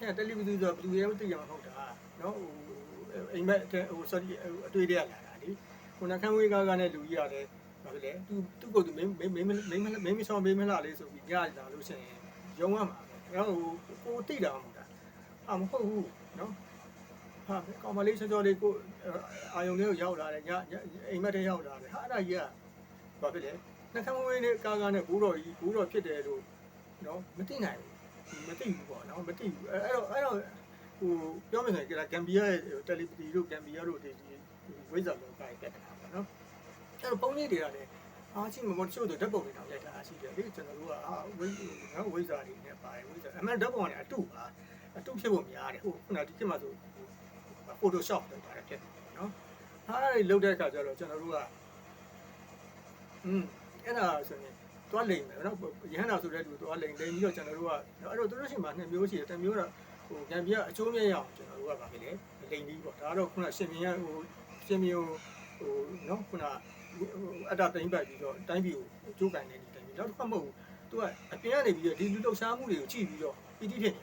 ခင်တယ်လီဗီဇီဆိုဘလူရဲမသိရမှာဟုတ်တာနော်ဟိုအိမ်မက်ဟို sorry အတွေ့တွေကလာတာလေခုနခန်းဝေးကားကနဲ့လူကြီးရတယ်ဘာဖြစ်လဲသူသူ့ကိုသူမင်းမင်းမင်းမင်းမင်းမဆောင်မင်းမလာလေးဆိုပြီးညလာလို့ရှိရင်ရုံးရမှာနော်ဟိုကိုတိတာမဟုတ်တာအမဟုတ်ဘူးနော်ဟာကောင်မလေးချောချောလေးကိုအာယုံလေးကိုရောက်လာတယ်ညအိမ်မက်ထဲရောက်လာတယ်ဟာအဲ့ဒါကြီးကဘာဖြစ်လဲနှခမ်းမွေးနဲ့ကားကားနဲ့ဘိုးတော်ကြီးဘိုးတော်ဖြစ်တယ်လို့နော်မသိနိုင်ဘူး မသိဘူးပေါ့နော်မသိဘူးအဲ့တော့အဲ့တော့ဟိုပြောမယ်ဆိုရင်ကဂမ်ဘီယာရဲ့တယ်လီပတီတို့ဂမ်ဘီယာတို့ဒီဝိဇ္ဇာလောကရဲ့ပြဿနာပေါ့နော်အဲ့တော့ပုံလေးတွေကလည်းအားချင်းမမချို့တော့ဓာတ်ပုံတွေတောင်ရိုက်တာရှိတယ်လေကျွန်တော်တို့ကအာဝိငါဝိဇ္ဇာတွေနဲ့ပါတယ်ဝိဇ္ဇာအမှန်ဓာတ်ပုံကနေအတုပါအတုဖြစ်ဖို့များတယ်ဟိုခုနဒီခေတ်မှာဆို Photoshop လောက်ပါတယ်ဖြစ်တယ်နော်အဟာအဲ့လုတ်တဲ့အခါကျတော့ကျွန်တော်တို့ကอืมအဲ့ဒါဆိုရင် သွားလိမ့်မယ်နော်ရဟန္တာဆိုတဲ့သူသွားလိမ့်လိမ့်ပြီးတော့ကျွန်တော်တို့ကအဲ့တော့သူတို့ရှိမှနှစ်မျိုးရှိတယ်တစ်မျိုးတော့ဟိုကံပြအကျိုးမြတ်ရအောင်ကျွန်တော်တို့ကဗာပဲလေလိမ့်ပြီးပေါ့ဒါကတော့ခုနရှင်မြင်ရဟိုရှင်မြင်ဟိုဟိုနော်ခုနအတ္တတိမ့်ပတ်ပြီးတော့တိုင်းပြည်ကိုအကျိုးကံနေတယ်တိုင်းပြည်နောက်တစ်ခါမဟုတ်ဘူးသူကအပြင်ကနေပြီးတော့ဒီလူလှုပ်ရှားမှုတွေကိုကြည့်ပြီးတော့ပီတိဖြစ်နေ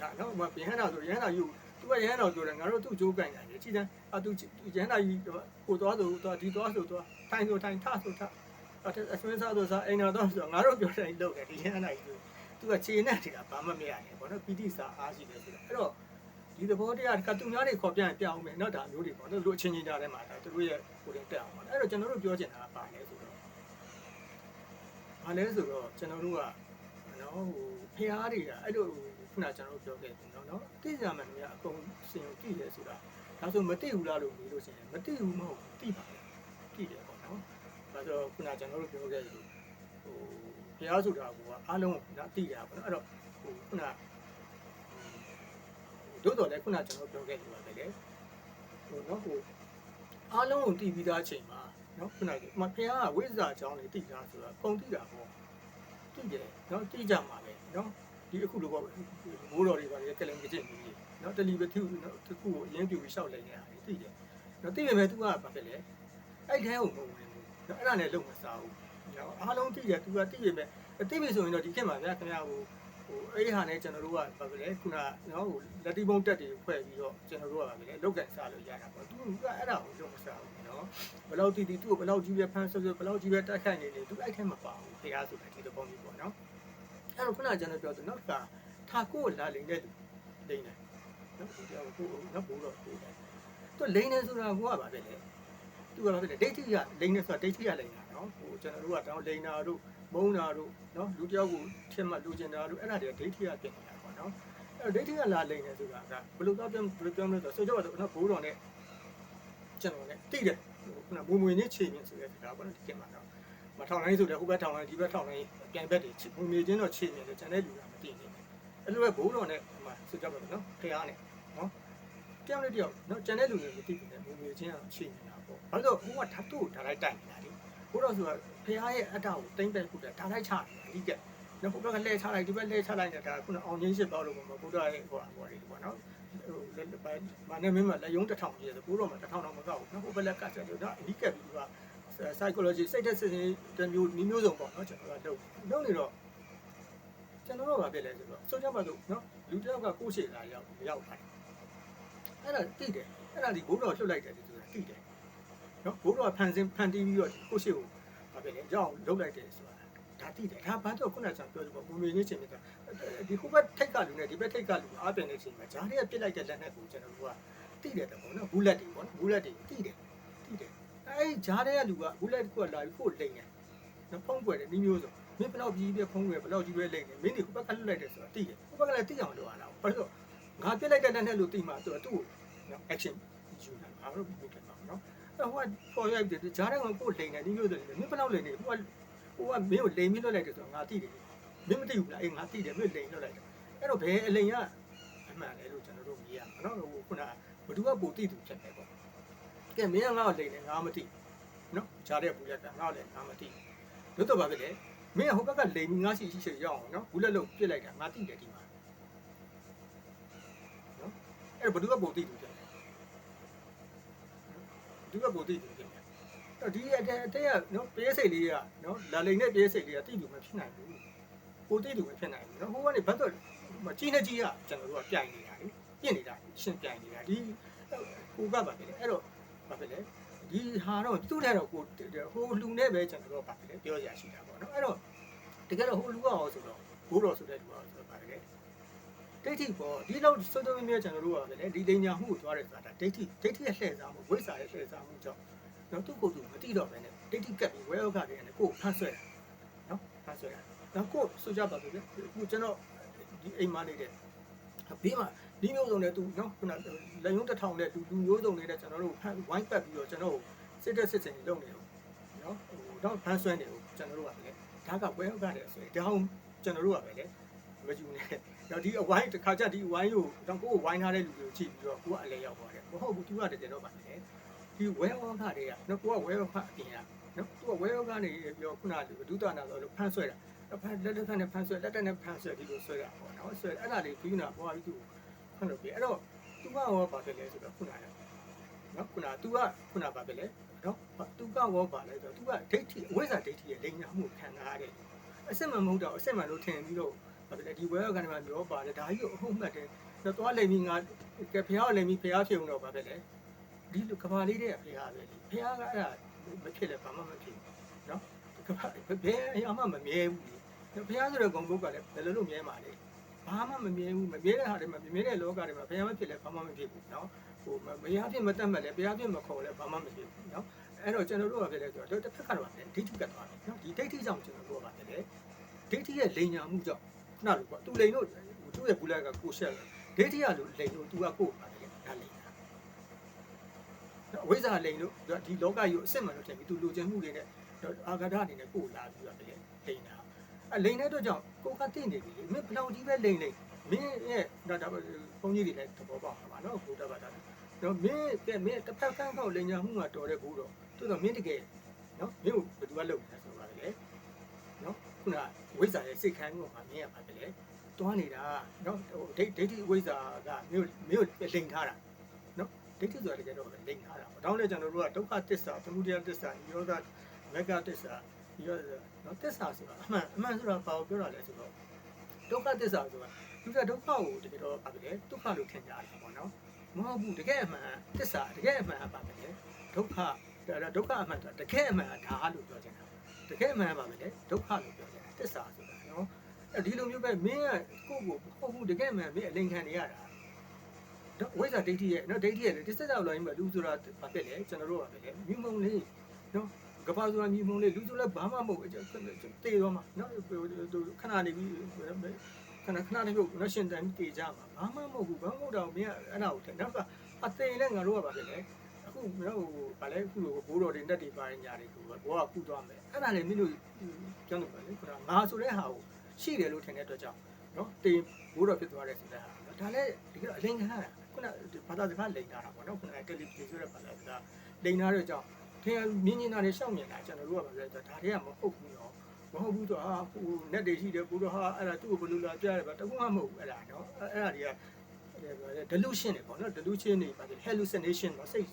တာဒါနော်မရဟန္တာဆိုရဟန္တာယူသူကရဟန္တာဆိုတယ်ငါတို့သူ့အကျိုးကံနေတယ်ကြည်စမ်းအတူရဟန္တာကြီးကိုသွားဆိုသွားဒီသွားဆိုသွားထိုင်ဆိုထိုင်ထဆိုထ အဆွေးစားဆိုစားအိမ်တော်တော့ဆိုငါတို့ပြောတဲ့အလုပ်တယ်ဒီရဟန္တာကြီးသူကခြေနဲ့တကဘာမှမရနဲ့ပေါ့နော်ပီတိစာအားရှိတယ်ဆိုတော့အဲ့တော့ဒီသဘောတရားကသူများတွေခေါ်ပြရင်ပြအောင်မယ်နော်ဒါမျိုးတွေပေါ့နော်တို့အချင်းချင်းကြားထဲမှာဒါသူတို့ရဲ့ကိုယ်တင်တက်အောင်ပါအဲ့တော့ကျွန်တော်တို့ပြောချင်တာကပါလဲဆိုတော့ဘာလဲဆိုတော့ကျွန်တော်တို့ကနော်ဟိုဖျားတွေကအဲ့လိုခုနကျွန်တော်တို့ပြောခဲ့တယ်နော်နော်သိကြမှန်များအကုန်စင်ကိုသိတယ်ဆိုတာဒါဆိုမသိဘူးလားလို့မေးလို့ရှိရင်မသိဘူးမဟုတ်သိပါလေသိတယ်ပေါ့နော် ဒါဆိုခုနကျွန်တော်တို့ပြောခဲ့တယ်ဟိုဖျားဆိုတာကအားလုံးကသိတာပေါ့နော်အဲ့တော့ဟိုခုနတို့တော့လည်းခုနကျွန်တော်ပြောခဲ့တယ်ပါပဲလေဟိုနော်ဟိုအားလုံးကိုတည်ပြီးသားအချိန်မှာနော်ခုနကမဖះကဝိဇ္ဇာအကြောင်းလေးတည်တာဆိုတာပုံတည်တာပေါ့တည်တယ်နော်တည်ကြမှာပဲနော်ဒီအခုလိုပေါ့မိုးတော်တွေပါလေကလင်ကြည့်နေနော်တလီဘသူနော်တခုကိုအရင်ပြူပြီးရှောက်လိုက်နေတာတည်တယ်နော်တည်ပေမဲ့ तू ကဘာဖြစ်လဲအဲ့ထဲကိုမဝင်ဘူး နော်အဲ့ဒါနဲ့လုံမစားဘူးနော်အားလုံးတည်တယ် तू ကတည်ပေမဲ့တည်ပြီဆိုရင်တော့ဒီခေတ်မှာဗျာခင်ဗျာဟိုဟိုအဲ့ဒီဟာနဲ့ကျွန်တော်တို့ကဘာဖြစ်လဲခုနနော်ဟိုလက်တီပုံတက်တွေဖွဲ့ပြီးတော့ကျွန်တော်တို့ကဘာဖြစ်လဲလောက်ကန်စားလို့ရတာပေါ့သူကအဲ့ဒါကိုလုံးမစားဘူးနော်ဘယ်လောက်တည်တည်သူ့ကိုဘယ်လောက်ကြီးပဲဖမ်းဆွဆွဘယ်လောက်ကြီးပဲတက်ခိုက်နေနေသူအဲ့ထဲမှာပါဘူးခေအားဆိုတာဒီလိုပုံမျိုးပေါ့နော်အဲ့တော့ခုနကျွန်တော်ပြောတယ်နော်ကထာကိုလာလိမ့်တဲ့လိမ့်တယ်နော်ဒီတော့ကိုနော်ဘိုးတော့ကိုတယ်သူလိမ့်နေဆိုတာကိုကဘာဖြစ်လဲ သူကဘာဖြစ်လဲဒိဋ္ဌိကလိမ့်နေဆိုတာဒိဋ္ဌိကလိမ့်တာနော်ဟိုကျွန်တော်တို့ကတောင်းလိမ့်တာတို့မုန်းတာတို့နော်လူတယောက်ကိုထင်မှလူကျင်တာတို့အဲ့ဒါတွေဒိဋ္ဌိကဖြစ်နေတာပေါ့နော်အဲ့ဒိဋ္ဌိကလာလိမ့်နေဆိုတာကဘယ်လိုတော့ပြောဘယ်လိုပြောမလဲဆိုတော့ဆိုကြပါတော့နော်ဘိုးတော်နဲ့ကျွန်တော်နဲ့တိတယ်ခုနမွေမွေနဲ့ချိန်နေဆိုတဲ့စကားပေါ့နော်ဒီကမှာတော့မထောင်နိုင်ဆိုတဲ့ဟိုဘက်ထောင်နိုင်ဒီဘက်ထောင်နိုင်ပြန်ဘက်တွေမွေမွေချင်းတော့ချိန်နေတယ်ကျန်တဲ့လူကမသိနေဘူးအဲ့လိုပဲဘိုးတော်နဲ့ဟိုမှာဆိုကြပါတော့နော်ခရားနဲ့နော်တယောက်နဲ့တယောက်နော်ကျန်တဲ့လူတွေမသိဘူးနဲ့မွေမွေချင်းကချိန်နေတာပေါ့ ဘာလို့ဟိုကဓာတ်တို့ဓာတ်လိုက်တိုက်နေတာလေဘိုးတော်ဆိုတာဖရားရဲ့အတ္တကိုတိမ့်တိုက်ခုတာဓာတ်လိုက်ချနေတာအဓိကနော်ဟိုဘက်ကလှည့်ချလိုက်ဒီဘက်လှည့်ချလိုက်နေတာခုနအောင်ချင်းရှစ်ပေါလို့ပေါ့ဘုရားရဲ့ဟိုဟိုတွေပေါ့နော်ဟိုလက်ဘာနဲ့မင်းမလက်ယုံတစ်ထောင်ကြီးတယ်ဘိုးတော်မှာတစ်ထောင်တော့မကောက်ဘူးနော်ဟိုဘက်ကတ်တယ်ဒါအဓိကပြီးက psychology စိတ်သက်စစ်စစ်တမျိုးမျိုးစုံပေါ့နော်ကျွန်တော်ကလုပ်လုပ်နေတော့ကျွန်တော်တို့ကပြည့်လဲဆိုတော့ဆိုကြပါစို့နော်လူတစ်ယောက်ကကိုယ့်ရှေ့လာရောက်ရောက်လာအဲ့ဒါတိတယ်အဲ့ဒါဒီဘိုးတော်လှုပ်လိုက်တယ်ဆိုတာတိတယ် နော်ဘိုးတော်ဖန်ဆင်းဖန်တီးပြီးတော့ကိုယ့်ရှေ့ကိုဘာပြည့်လဲရောက်လှုပ်လိုက်တယ်ဆိုတာဒါတိတယ်ဒါဘာတော့ခုနကကျွန်တော်ပြောလို့ပေါ့ဘုံရင်းချင်းနေတာဒီခုဘက်ထိတ်ကလူနဲ့ဒီဘက်ထိတ်ကလူအားပြန်နေချိန်မှာဂျားတွေကပြစ်လိုက်တဲ့လက်နဲ့ကိုကျွန်တော်တို့ကတိတယ်တော့ပေါ့နော်ဘူးလက်တွေပေါ့နော်ဘူးလက်တွေတိတယ်တိတယ်အဲ့ဂျားတွေကလူကဘူးလက်ကလာပြီးကိုလိန်တယ်နော်ဖုံးကွယ်တယ်နီးမျိုးစုံမင်းဘယ်လောက်ကြီးပဲဖုံးကွယ်ဘယ်လောက်ကြီးပဲလိန်တယ်မင်းဒီခုဘက်ကလွတ်လိုက်တယ်ဆိုတာတိတယ်ခုဘက်ကလည်းတိအောင်လုပ်ရတာဘာလို့ငါပြစ်လိုက်တဲ့လက်နဲ့လို့တိမှဆိုတော့သူ့ကိုနော် action ယူတာအားလို့ပြောတယ် နော်အဲ့ဟိုကပေါ်ရိုက်တယ်ဂျားတွေကကိုလိန်တယ်နီးမျိုးစုံမင်းဘယ်လောက်လိန်နေဟိုကဟိုကမင်းကိုလိန်ပြီးလွတ်လိုက်တယ်ဆိုတော့ငါတိတယ်မင်းမသိဘူးလားအေးငါတိတယ်မင်းလိန်လွတ်လိုက်တယ်အဲ့တော့ဘယ်အလိန်ကအမှန်လဲလို့ကျွန်တော်တို့မြင်ရမှာနော်ဟိုခုနဘသူကပိုတိသူဖြစ်တယ်ပေါ့ကဲမင်းကငါ့ကိုလိန်တယ်ငါမသိနော်ဂျားတဲ့ဘူးရက်ကငါ့ကိုလည်းငါမသိတို့တော့ပါပဲလေမင်းကဟိုဘက်ကလိန်ပြီးငါရှိရှိရှိရအောင်နော်ဘူးလက်လုံးပြစ်လိုက်တာငါတိတယ်ဒီမှာနော်အဲ့ဘသူကပိုတိသူဖြစ် တယ်ဘသူကပိုတိသူဖြစ်တယ်တော့ဒီအတဲ့တဲ့ကနော်ပေးစိတ်လေးကနော်လာလိန်နဲ့ပေးစိတ်လေးကတိတူမဖြစ်နိုင်ဘူးကိုတိတူမဖြစ်နိုင်ဘူးနော်ဟိုကနေဘတ်တော့ကြီးနေကြီးကကျွန်တော်တို့ကပြိုင်နေတာလေပြင့်နေတာရှင်းပြိုင်နေတာဒီဟိုကပါပဲလေအဲ့တော့ဘာပဲလဲဒီဟာတော့သူ့ထဲတော့ကိုဟိုလူနဲ့ပဲကျွန်တော်တို့ကပါပဲလေပြောရရှိတာပေါ့နော်အဲ့တော့တကယ်တော့ဟိုလူကရောဆိုတော့ဘိုးတော်ဆိုတဲ့လူကရောဆိုတော့ပါလေ ဒိဋ္ဌိပေါ့ဒီလောက်စောစောမြဲမြဲကျွန်တော်တို့ကပဲလေဒီလိညာမှုကိုသွားတယ်ဆိုတာဒိဋ္ဌိဒိဋ္ဌိရဲ့လှည့်စားမှုဝိဇ္ဇာရဲ့လှည့်စားမှုကြောင့်တော့သူ့ကိုယ်သူမတိတော့ပဲနဲ့ဒိဋ္ဌိကပ်ပြီးဝဲဥက္ခတွေနဲ့ကိုယ်ဖန်ဆွဲတာနော်ဖန်ဆွဲတာတော့ကိုယ်ဆိုကြပါစို့လေအခုကျွန်တော်ဒီအိမ်မနေတဲ့ဘေးမှာဒီမျိုးစုံနဲ့သူနော်ခုနလက်ယုံတစ်ထောင်နဲ့လူလူမျိုးစုံနေတဲ့ကျွန်တော်တို့ဝိုင်းပတ်ပြီးတော့ကျွန်တော်စစ်တဲ့စစ်စင်တွေလုပ်နေတော့နော်ဟိုတော့ဖန်ဆွဲနေလို့ကျွန်တော်တို့ကလည်းဒါကဝဲဥက္ခတွေဆိုရင်ဒါအောင်ကျွန်တော်တို့ကပဲလေဟို မယူနဲ့တော့ဒီအဝိုင်းတစ်ခါကျဒီအဝိုင်းကိုတော့ကိုယ်ကိုဝိုင်းထားတဲ့လူတွေကိုကြည့်ပြီးတော့ကိုကအလဲရောက်သွားတယ်မဟုတ်ဘူးသူကတကယ်တော့ပါလေဒီဝဲဩခတွေကနော်ကိုကဝဲဩခအပြင်ကနော်သူကဝဲဩခနေပြောခုနကဒုသနာဆိုလို့ဖမ်းဆွဲတာဖမ်းလက်လက်နဲ့ဖမ်းဆွဲလက်တက်နဲ့ဖမ်းဆွဲဒီလိုဆွဲတာပေါ့နော်ဆွဲအဲ့ဒါလေးပြီးနာပေါ်ပြီးသူဖမ်းလို့ပြီအဲ့တော့သူကရောပါတယ်လဲဆိုတော့ခုနကနော်ခုနက तू ကခုနကပါပဲလေနော်သူကရောပါလဲဆိုတော့ तू ကဒိဋ္ဌိအဝိဇ္ဇာဒိဋ္ဌိရဲ့လိမ်ညာမှုခံထားရတယ်အစစ်မှမဟုတ်တော့အစစ်မှလို့ထင်ပြီးတော့ ဘာပဲလဲဒီဝဲကနေမှပြောပါတယ်ဒါကြီးကိုအဟုတ်မှတ်တယ်တော့သွားလိမ်ပြီးငါကဖះလိမ်ပြီးဖះဖြစ်အောင်တော့ဘာပဲလဲဒီလိုကဘာလေးတွေကဖះပဲလေဖះကအဲ့ဒါမဖြစ်လဲဘာမှမဖြစ်ဘူးနော်ကဘာဘယ်အရာမှမမြဲဘူးလေဖះဆိုတဲ့ဂုံဘုတ်ကလည်းဘယ်လိုလုပ်မြဲမှာလဲဘာမှမမြဲဘူးမမြဲတဲ့ဟာတွေမှာမမြဲတဲ့လောကတွေမှာဖះမဖြစ်လဲဘာမှမဖြစ်ဘူးနော်ဟိုမရဖြစ်မတတ်မှလဲဖះဖြစ်မခေါ်လဲဘာမှမဖြစ်ဘူးနော်အဲ့တော့ကျွန်တော်တို့ကဖြစ်လဲဆိုတော့တစ်ဖက်ကတော့ဒိဋ္ဌိကတ်သွားတယ်နော်ဒီဒိဋ္ဌိကြောင့်ကျွန်တော်တို့ကဖြစ်လဲဒိဋ္ဌိရဲ့လိန်ညာမှုကြောင့်ခု နလိုပေါ့သူလိန်လို့သူ့ရဲ့ဘူးလက်ကကိုရှက်တယ်ဒိဋ္ဌိကလို့လိန်လို့သူကကိုပါတယ်ဒါလိန်တာအဝိဇ္ဇာလိန်လို့ဒီလောကကြီးကိုအစစ်မှန်လို့ထင်ပြီးသူလူချင်းမှုတွေနဲ့အာဂဒအနေနဲ့ကိုလာပြီးတော့ဖြစ်လိန်တာအလိန်တဲ့အတွက်ကြောင့်ကိုကတင့်နေပြီလေမင်းဘလောက်ကြီးပဲလိန်လိန်မင်းရဲ့ဒါဒါဘုန်းကြီးတွေလည်းသဘောပေါက်ပါနော်ဘုရားဘာသာတော့မင်းကမင်းတစ်ဖက်ကန်းကောက်လိန်ညာမှုကတော်တဲ့ဘူးတော့သူတော့မင်းတကယ်နော်မင်းကိုဘယ်သူကလုပ်လဲဆိုတော့လေနော် ခုနဝိဇ္ဇာရဲ့စိတ်ခံကိုမှမင်းရပါပဲလေတွားနေတာနော်ဟိုဒိဋ္ဌိဒိဋ္ဌိဝိဇ္ဇာကမြို့မြို့လိန်ထားတာနော်ဒိဋ္ဌိဆိုတာတကယ်တော့လိန်ထားတာပေါ့ဒါလည်းကျွန်တော်တို့ကဒုက္ခသစ္စာသမုဒယသစ္စာနိရောဓမဂ္ဂသစ္စာနိရောဓနော်သစ္စာဆိုတာအမှန်အမှန်ဆိုတာဘာကိုပြောတာလဲဆိုတော့ဒုက္ခသစ္စာဆိုတာသူကဒုက္ခကိုတကယ်တော့ပါပဲလေဒုက္ခလို့ထင်ကြတယ်ပေါ့နော်မဟုတ်ဘူးတကယ်အမှန်သစ္စာတကယ်အမှန်ပါပဲလေဒုက္ခဒုက္ခအမှန်ဆိုတာတကယ်အမှန်ဒါလို့ပြောချင်တာတကယ်အမှန်ပါပဲလေဒုက္ခလို့ပြောချင် တာသစ္စာဆိုတာနော်အဲဒီလိုမျိုးပဲမင်းကကိုယ့်ကိုဟုတ်ဘူးတကယ်မှန်မင်းအလိန်ခံနေရတာတော့ဝိဇ္ဇာဒိဋ္ဌိရဲ့နော်ဒိဋ္ဌိရဲ့ဒီစက်ကြောက်လိုက်မှလူဆိုတာဘာဖြစ်လဲကျွန်တော်တို့ကပဲလေမြုံမုံလေးနော်ကဘာဆိုတာမြုံမုံလေးလူဆိုလည်းဘာမှမဟုတ်တေးတော့မှာနော်ခဏနေပြီးခဏခဏနေပြီးနော်ရှင်တန်တေးကြမှာဘာမှမဟုတ်ဘူးဘာမှမဟုတ်တော့မင်းအဲ့ဒါကိုထင်နောက်က အသိနဲ့ငါတို့ကဘာဖြစ်လဲ အခုနော်ဟိုဗာလဲအခုလိုဘိုးတော်တွေတက်တွေပါညာတွေကိုဘောကခုသွားမယ်အဲ့ဒါလည်းမင်းတို့ကျောင်းတော့ပါလေခုနငါဆိုတဲ့ဟာကိုရှိတယ်လို့ထင်တဲ့အတွက်ကြောင့်နော်တင်ဘိုးတော်ဖြစ်သွားတဲ့ဆိုတဲ့ဟာဒါလည်းဒီကတော့အလင်းခံတာခုနဘာသာစကားလိန်တာပေါ့နော်ခုနတယ်လီဗီဆိုတဲ့ဘာသာစကားလိန်တာတဲ့ကြောင့်ထင်မြင်နေတာတွေရှောက်မြင်တာကျွန်တော်တို့ကဘာလဲဆိုတော့ဒါတွေကမဟုတ်ဘူးနော်မဟုတ်ဘူးဆိုတော့ဟို net တွေရှိတယ်ဘိုးတော်ဟာအဲ့ဒါသူ့ကိုဘယ်လိုလာပြရတယ်ဗျတကူမှမဟုတ်ဘူးအဲ့ဒါနော်အဲ့ဒါတွေက delusion တွေပေါ့နော် delusion တွေပါတယ် hallucination ပေါ့စိတ်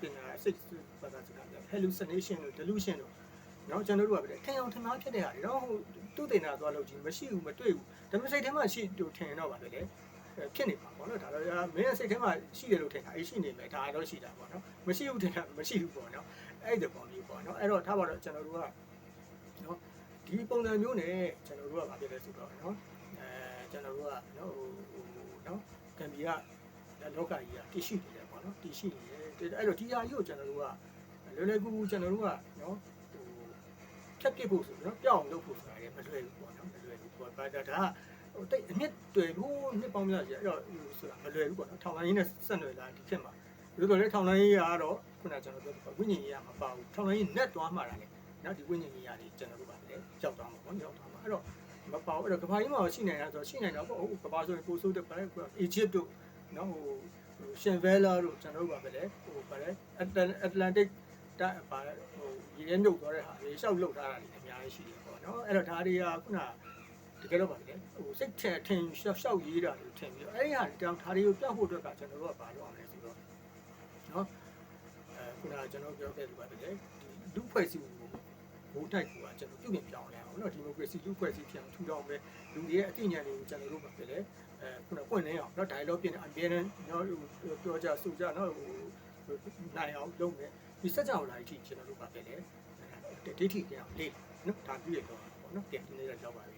ပြင်တာစိတ်ဘာသာစကား hallucination လို့ delusion လို့နော်ကျွန်တော်တို့ကပဲထင်အောင်ထင်မှားဖြစ်တဲ့ဟာတွေတော့ဟိုသူ့တင်တာသွားလို့ကြီးမရှိဘူးမတွေ့ဘူးဒါပေမဲ့စိတ်ထဲမှာရှိတူထင်တော့ပါပဲလေဖြစ်နေပါပေါ့နော်ဒါတော့မင်းစိတ်ထဲမှာရှိတယ်လို့ထင်တာအေးရှိနေမယ်ဒါတော့ရှိတာပေါ့နော်မရှိဘူးထင်တာမရှိဘူးပေါ့နော်အဲ့ဒီပုံမျိုးပေါ့နော်အဲ့တော့ထားပါတော့ကျွန်တော်တို့ကနော်ဒီပုံစံမျိုးနဲ့ကျွန်တော်တို့ကဗာပြလဲဆိုတော့နော်အဲကျွန်တော်တို့ကနော်ဟိုနော် ကံပြီးကလောကကြီးကတရှိနေတယ်ပေါ့နော်တရှိနေတယ်အဲ့တော့ဒီဟာကြီးကိုကျွန်တော်တို့ကလွယ်လွယ်ကူကူကျွန်တော်တို့ကနော်ဟိုဖြတ်ပြစ်ဖို့ဆိုနော်ပြောင်းလုပ်ဖို့ဆိုတာလည်းမလွယ်ဘူးပေါ့နော်မလွယ်ဘူးပေါ့ဒါဒါကဟိုတိတ်အနှစ်တွေ့ဘူးနှစ်ပေါင်းများကြီးအဲ့တော့ဆိုတာမလွယ်ဘူးပေါ့နော်ထောင်လိုင်းနဲ့ဆက်နွယ်လာဒီဖြစ်မှာဒီလိုလေထောင်လိုင်းကြီးကတော့ခုနကကျွန်တော်ပြောတဲ့ဝိညာဉ်ကြီးကမပါဘူးထောင်လိုင်းကြီးနဲ့တွားမှာတာလေနော်ဒီဝိညာဉ်ကြီးရတယ်ကျွန်တော်တို့ပါလေကြောက်သွားမှာပေါ့ကြောက်သွားမှာအဲ့တော့ မပါဘူးအဲ့တော့ကဘာကြီးမှာရှိနေတာဆိုတော့ရှိနေတော့ဟုတ်ကဘာဆိုရင်ပိုဆိုးတဲ့ပါလေအီဂျစ်တို့နော်ဟိုရှင်ဗဲလာတို့ကျွန်တော်တို့ပါပဲလေဟိုပါလေအတလန်တစ်တာပါဟိုရေထဲမြုပ်သွားတဲ့ဟာတွေရှောက်လုတ်ထားတာတွေအများကြီးရှိတယ်ပေါ့နော်အဲ့တော့ဒါတွေကခုနတကယ်တော့ပါလေဟိုစိတ်ထက်ထင်ရှောက်ရှောက်ရေးတာတွေထင်ပြီးတော့အဲ့ဒီဟာတွေတောင်ဒါတွေကိုပြောက်ဖို့အတွက်ကကျွန်တော်တို့ကဘာလုပ်အောင်လဲဆိုတော့နော်အဲခုနကကျွန်တော်ပြောခဲ့လို့ပါလေဒီလူဖွဲ့စည်းမှုဘိုးတိုက်ကကျွန်တော်ပြုပြင်ပြောင်းလဲ အောင်နော်ဒီမိုကရေစီလူဖွဲ့စည်းပြန်ထူထောင်မယ်လူတွေရဲ့အသိဉာဏ်တွေကိုကျွန်တော်တို့ပါလေအဲခုနပွင့်နေအောင်နော် dialogue ပြင်အမြဲတမ်းနော်ပြောကြဆိုကြနော်ဟိုနိုင်အောင်လုပ်မယ်ဒီစက်ကြောင်လာအထိကျွန်တော်တို့ပါပဲလေဒိဋ္ဌိကြောင်လေးနော်ဒါပြည့်ရတော့ပေါ့နော်ပြန်နေရတော့ပါပြီနော်အဲ့လို